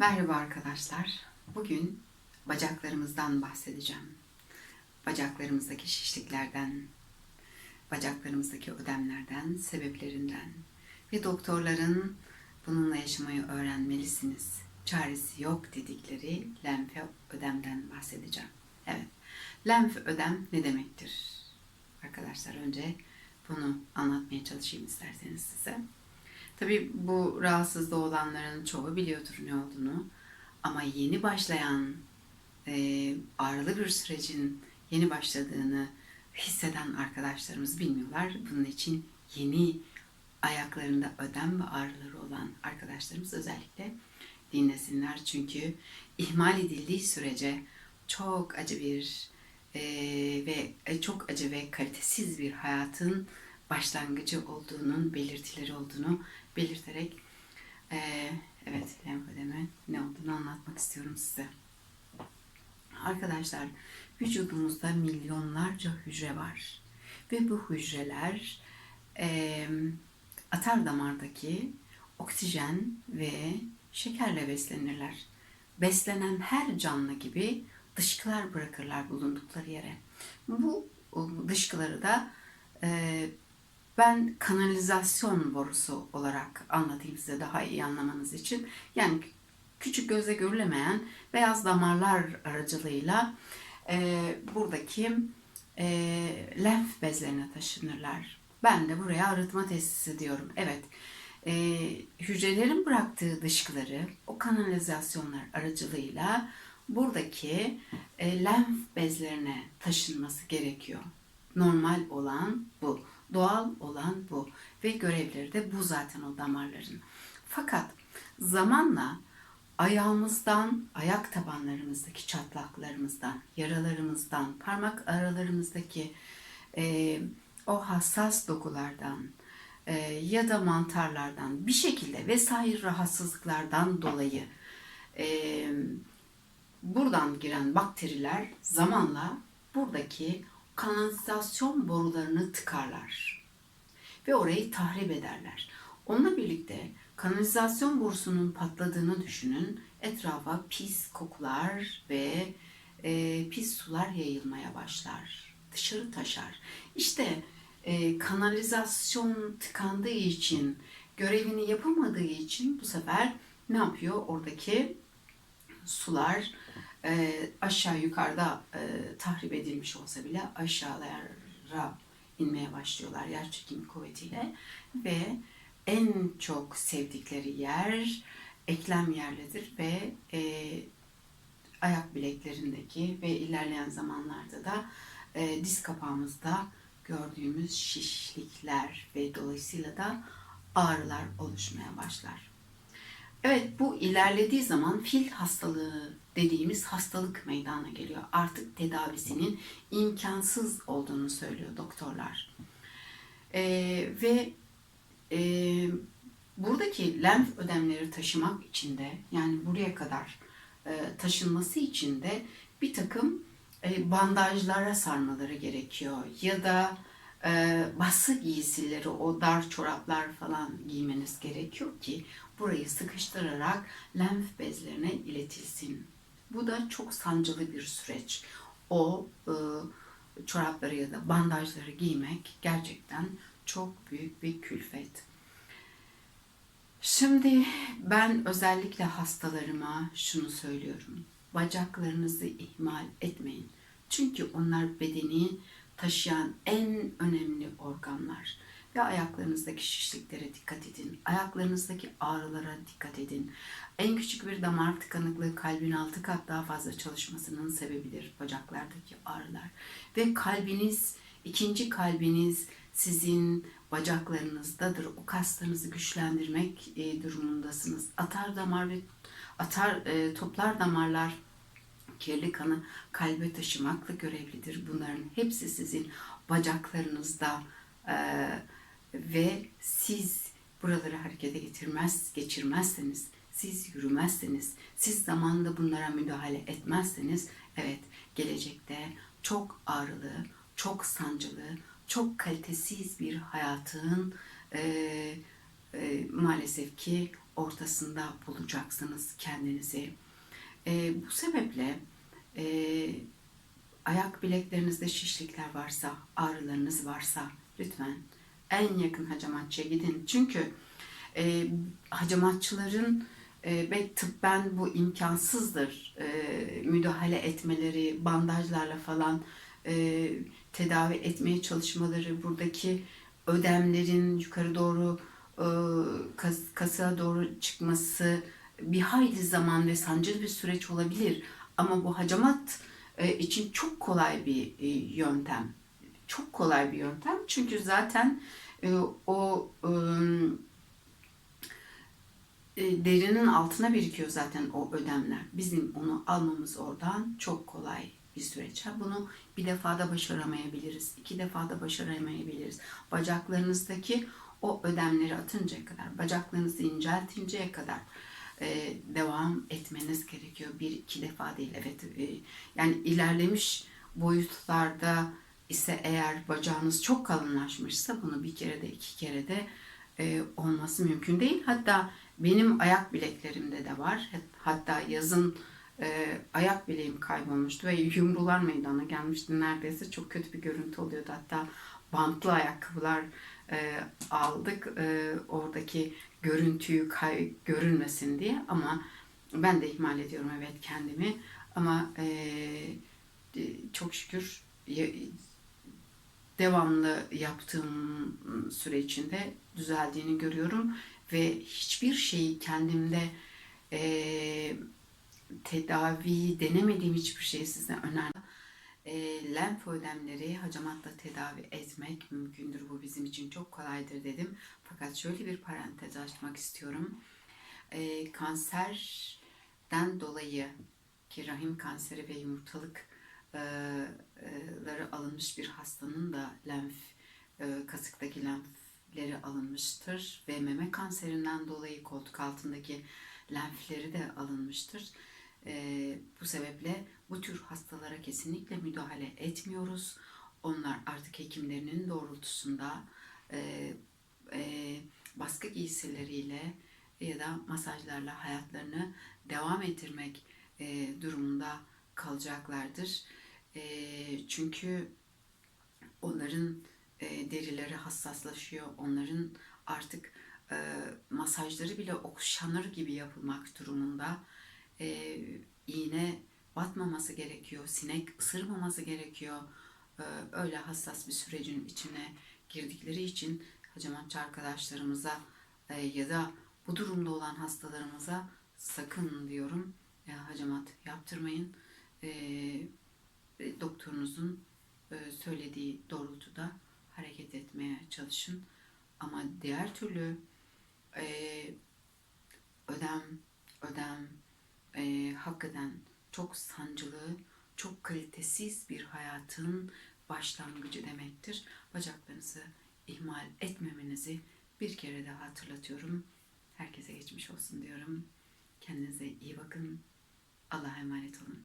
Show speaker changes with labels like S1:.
S1: Merhaba arkadaşlar. Bugün bacaklarımızdan bahsedeceğim. Bacaklarımızdaki şişliklerden, bacaklarımızdaki ödemlerden, sebeplerinden ve doktorların bununla yaşamayı öğrenmelisiniz. Çaresi yok dedikleri lenf ödemden bahsedeceğim. Evet, lenf ödem ne demektir? Arkadaşlar önce bunu anlatmaya çalışayım isterseniz size. Tabii bu rahatsızlığı olanların çoğu biliyordur ne olduğunu. Ama yeni başlayan e, ağrılı bir sürecin yeni başladığını hisseden arkadaşlarımız bilmiyorlar. Bunun için yeni ayaklarında ödem ve ağrıları olan arkadaşlarımız özellikle dinlesinler. Çünkü ihmal edildiği sürece çok acı bir e, ve e, çok acı ve kalitesiz bir hayatın başlangıcı olduğunun belirtileri olduğunu belirterek e, evet lenfödeme ne olduğunu anlatmak istiyorum size. Arkadaşlar vücudumuzda milyonlarca hücre var ve bu hücreler e, atar damardaki oksijen ve şekerle beslenirler. Beslenen her canlı gibi dışkılar bırakırlar bulundukları yere. Bu dışkıları da e, ben kanalizasyon borusu olarak anlatayım size daha iyi anlamanız için. Yani küçük gözle görülemeyen beyaz damarlar aracılığıyla e, buradaki e, lenf bezlerine taşınırlar. Ben de buraya arıtma tesisi diyorum. Evet, e, hücrelerin bıraktığı dışkıları o kanalizasyonlar aracılığıyla buradaki e, lenf bezlerine taşınması gerekiyor. Normal olan bu. Doğal olan bu ve görevleri de bu zaten o damarların. Fakat zamanla ayağımızdan, ayak tabanlarımızdaki çatlaklarımızdan, yaralarımızdan, parmak aralarımızdaki e, o hassas dokulardan e, ya da mantarlardan bir şekilde vesaire rahatsızlıklardan dolayı e, buradan giren bakteriler zamanla buradaki kanalizasyon borularını tıkarlar ve orayı tahrip ederler. Onunla birlikte kanalizasyon borusunun patladığını düşünün. Etrafa pis kokular ve e, pis sular yayılmaya başlar. Dışarı taşar. İşte e, kanalizasyon tıkandığı için, görevini yapamadığı için bu sefer ne yapıyor? Oradaki sular e, aşağı yukarıda e, tahrip edilmiş olsa bile aşağılara inmeye başlıyorlar yer çekimi kuvvetiyle ve en çok sevdikleri yer eklem yerlidir ve e, ayak bileklerindeki ve ilerleyen zamanlarda da e, diz kapağımızda gördüğümüz şişlikler ve dolayısıyla da ağrılar oluşmaya başlar. Evet bu ilerlediği zaman fil hastalığı dediğimiz hastalık meydana geliyor. Artık tedavisinin imkansız olduğunu söylüyor doktorlar. Ee, ve e, buradaki lenf ödemleri taşımak için de yani buraya kadar e, taşınması için de bir takım e, bandajlara sarmaları gerekiyor. Ya da e, bası giysileri, o dar çoraplar falan giymeniz gerekiyor ki burayı sıkıştırarak lenf bezlerine iletilsin. Bu da çok sancılı bir süreç. O e, çorapları ya da bandajları giymek gerçekten çok büyük bir külfet. Şimdi ben özellikle hastalarıma şunu söylüyorum. Bacaklarınızı ihmal etmeyin. Çünkü onlar bedeni taşıyan en önemli organlar. Ve ayaklarınızdaki şişliklere dikkat edin. Ayaklarınızdaki ağrılara dikkat edin. En küçük bir damar tıkanıklığı kalbin altı kat daha fazla çalışmasının sebebidir bacaklardaki ağrılar. Ve kalbiniz, ikinci kalbiniz sizin bacaklarınızdadır. O kaslarınızı güçlendirmek e, durumundasınız. Atar damar ve atar e, toplar damarlar kirli kanı kalbe taşımakla görevlidir. Bunların hepsi sizin bacaklarınızda e, ve siz buraları harekete getirmez, geçirmezseniz, siz yürümezseniz, siz zamanında bunlara müdahale etmezseniz, evet gelecekte çok ağrılı, çok sancılı, çok kalitesiz bir hayatın e, e, maalesef ki ortasında bulacaksınız kendinizi. E, bu sebeple e, ayak bileklerinizde şişlikler varsa, ağrılarınız varsa lütfen en yakın hacamatçıya gidin. Çünkü e, hacamatçıların e, ve tıbben bu imkansızdır. E, müdahale etmeleri, bandajlarla falan e, tedavi etmeye çalışmaları, buradaki ödemlerin yukarı doğru e, kas, kasığa doğru çıkması bir hayli zaman ve sancılı bir süreç olabilir. Ama bu hacamat e, için çok kolay bir e, yöntem. Çok kolay bir yöntem. Çünkü zaten e, o e, e, derinin altına birikiyor zaten o ödemler. Bizim onu almamız oradan çok kolay bir süreç. Bunu bir defada başaramayabiliriz, iki defada başaramayabiliriz. Bacaklarınızdaki o ödemleri atıncaya kadar, bacaklarınızı inceltinceye kadar e, devam etmeniz gerekiyor. Bir iki defa değil. Evet, e, yani ilerlemiş boyutlarda ise eğer bacağınız çok kalınlaşmışsa bunu bir kere de iki kere de e, olması mümkün değil. Hatta benim ayak bileklerimde de var. Hatta yazın e, ayak bileğim kaybolmuştu ve yumrular meydana gelmişti neredeyse. Çok kötü bir görüntü oluyordu. Hatta bantlı ayakkabılar e, aldık. E, oradaki görüntüyü kay, görünmesin diye ama ben de ihmal ediyorum evet kendimi. Ama e, çok şükür devamlı yaptığım süre içinde düzeldiğini görüyorum ve hiçbir şeyi kendimde e, tedavi denemediğim hiçbir şeyi size önermem. E, lenf ödemleri hacamatla tedavi etmek mümkündür. Bu bizim için çok kolaydır dedim. Fakat şöyle bir parantez açmak istiyorum. E, kanserden dolayı ki rahim kanseri ve yumurtalık ları alınmış bir hastanın da lenf kasıktaki lenfleri alınmıştır ve meme kanserinden dolayı koltuk altındaki lenfleri de alınmıştır. Bu sebeple bu tür hastalara kesinlikle müdahale etmiyoruz. Onlar artık hekimlerinin doğrultusunda baskı giysileriyle ya da masajlarla hayatlarını devam ettirmek durumunda kalacaklardır. E, çünkü onların e, derileri hassaslaşıyor. Onların artık e, masajları bile okşanır gibi yapılmak durumunda. E, iğne batmaması gerekiyor. Sinek ısırmaması gerekiyor. E, öyle hassas bir sürecin içine girdikleri için hacamatçı arkadaşlarımıza e, ya da bu durumda olan hastalarımıza sakın diyorum e, hacamat yaptırmayın. E, doktorunuzun e, söylediği doğrultuda hareket etmeye çalışın. Ama diğer türlü e, ödem ödem e, hakikaten çok sancılı, çok kalitesiz bir hayatın başlangıcı demektir. Bacaklarınızı ihmal etmemenizi bir kere daha hatırlatıyorum. Herkese geçmiş olsun diyorum. Kendinize iyi bakın. Allah'a emanet olun.